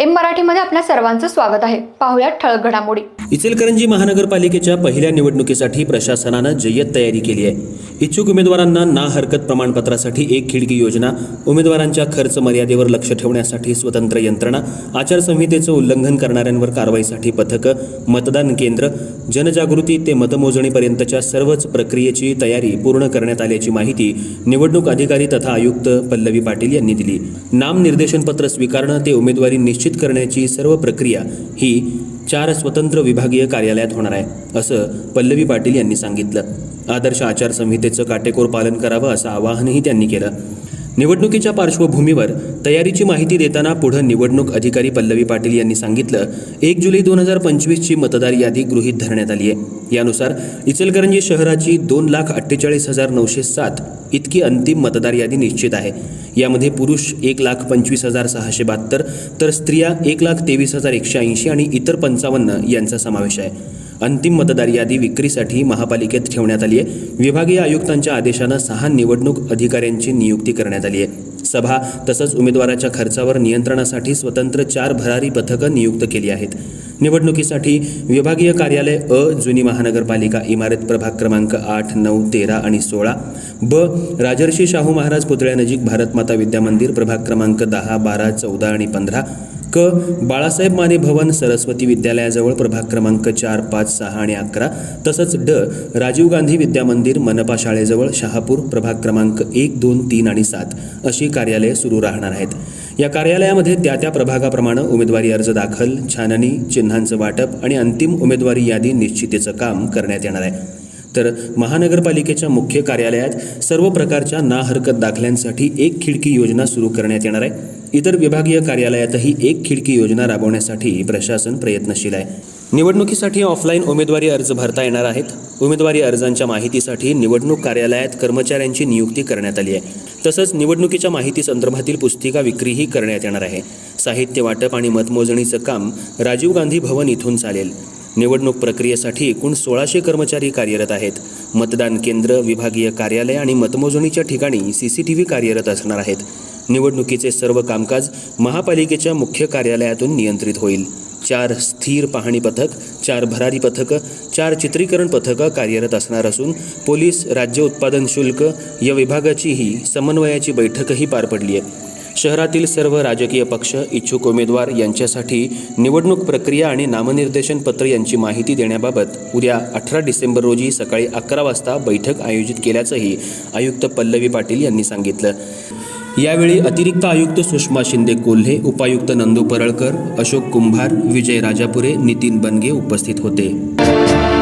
M मराठीमध्ये आपल्या सर्वांचं स्वागत आहे. पाहुयात ठळक घडामोडी. इचलकरंजी महानगरपालिकेच्या पहिल्या निवडणुकीसाठी प्रशासनानं जय्यत तयारी केली आहे. इच्छुक उमेदवारांना ना हरकत प्रमाणपत्रासाठी एक खिडकी योजना उमेदवारांच्या खर्च मर्यादेवर लक्ष ठेवण्यासाठी स्वतंत्र यंत्रणा आचारसंहितेचं उल्लंघन करणाऱ्यांवर कारवाईसाठी पथकं मतदान केंद्र जनजागृती ते मतमोजणीपर्यंतच्या सर्वच प्रक्रियेची तयारी पूर्ण करण्यात आल्याची माहिती निवडणूक अधिकारी तथा आयुक्त पल्लवी पाटील यांनी दिली. नाम निर्देशनपत्र स्वीकारणं ते उमेदवारी निश्चित करण्याची सर्व प्रक्रिया ही चार स्वतंत्र विभागीय कार्यालयात होणार आहे असं पल्लवी पाटील यांनी सांगितलं. आदर्श आचारसंहितेचं काटेकोर पालन करावं असं आवाहनही त्यांनी केलं. निवडणुकीच्या पार्श्वभूमीवर तयारीची माहिती देताना पुढं निवडणूक अधिकारी पल्लवी पाटील यांनी सांगितलं एक जुलै दोन हजार पंचवीसची मतदार यादी गृहीत धरण्यात आली आहे. यानुसार इचलकरंजी शहराची दोन लाख अठ्ठेचाळीस हजार नऊशे सात इतकी अंतिम मतदार यादी निश्चित आहे. यामध्ये पुरुष एक लाख पंचवीस हजार सहाशे बहात्तर तर स्त्रिया एक लाख तेवीस हजार एकशे ऐंशी आणि इतर पंचावन्न यांचा समावेश आहे. अंतिम मतदार यादी विक्रीसाठी महापालिकेत ठेवण्यात आली आहे. विभागीय आयुक्तांच्या आदेशानं सहा निवडणूक अधिकाऱ्यांची नियुक्ती करण्यात आली आहे. सभा तसंच उमेदवाराच्या खर्चावर नियंत्रणासाठी स्वतंत्र चार भरारी पथकं नियुक्त केली आहेत. निवडणुकीसाठी विभागीय कार्यालय अ जुनी महानगरपालिका इमारत प्रभाग क्रमांक आठ नऊ तेरा आणि सोळा ब राजर्षी शाहू महाराज पुतळ्यानजीक भारतमाता विद्यामंदिर प्रभाग क्रमांक दहा बारा चौदा आणि पंधरा क बाळासाहेब माने भवन सरस्वती विद्यालयाजवळ प्रभाग क्रमांक चार पाच सहा आणि अकरा तसंच ड राजीव गांधी विद्यामंदिर मनपा शाळेजवळ शहापूर प्रभाग क्रमांक एक दोन तीन आणि सात अशी कार्यालये सुरू राहणार आहेत. या कार्यालयामध्ये त्या त्या प्रभागाप्रमाणे उमेदवारी अर्ज दाखल छाननी चिन्हांचं वाटप आणि अंतिम उमेदवारी यादी निश्चितीचं काम करण्यात येणार आहे. तर महानगरपालिकेच्या मुख्य कार्यालयात सर्व प्रकारच्या ना हरकत दाखल्यांसाठी एक खिडकी योजना सुरू करण्यात येणार आहे. इतर विभागीय कार्यालयातही एक खिडकी योजना राबवण्यासाठी प्रशासन प्रयत्नशील आहे. निवडणुकीसाठी ऑफलाईन उमेदवारी अर्ज भरता येणार आहेत. उमेदवारी अर्जांच्या माहितीसाठी निवडणूक कार्यालयात कर्मचाऱ्यांची नियुक्ती करण्यात आली आहे. तसंच निवडणुकीच्या माहिती संदर्भातील पुस्तिका विक्रीही करण्यात येणार आहे. साहित्य वाटप आणि मतमोजणीचं काम राजीव गांधी भवन इथून चालेल. निवडणूक प्रक्रियेसाठी एकूण सोळाशे कर्मचारी कार्यरत आहेत. मतदान केंद्र विभागीय कार्यालय आणि मतमोजणीच्या ठिकाणी सी सी टी व्ही कार्यरत असणार आहेत. निवडणुकीचे सर्व कामकाज महापालिकेच्या मुख्य कार्यालयातून नियंत्रित होईल. चार स्थिर पाहणी पथक चार भरारी पथकं चार चित्रीकरण पथकं कार्यरत असणार असून पोलीस राज्य उत्पादन शुल्क या विभागाचीही समन्वयाची बैठकही पार पडली आहे. शहरातील सर्व राजकीय पक्ष इच्छुक उमेदवार यांच्यासाठी निवडणूक प्रक्रिया आणि नामनिर्देशन पत्र यांची माहिती देण्याबाबत उद्या अठरा डिसेंबर रोजी सकाळी अकरा वाजता बैठक आयोजित केल्याचंही आयुक्त पल्लवी पाटील यांनी सांगितलं. यावेळी अतिरिक्त आयुक्त सुषमा शिंदे कोल्हे उपायुक्त नंदू परळकर अशोक कुंभार विजय राजापुरे नितीन बनगे उपस्थित होते.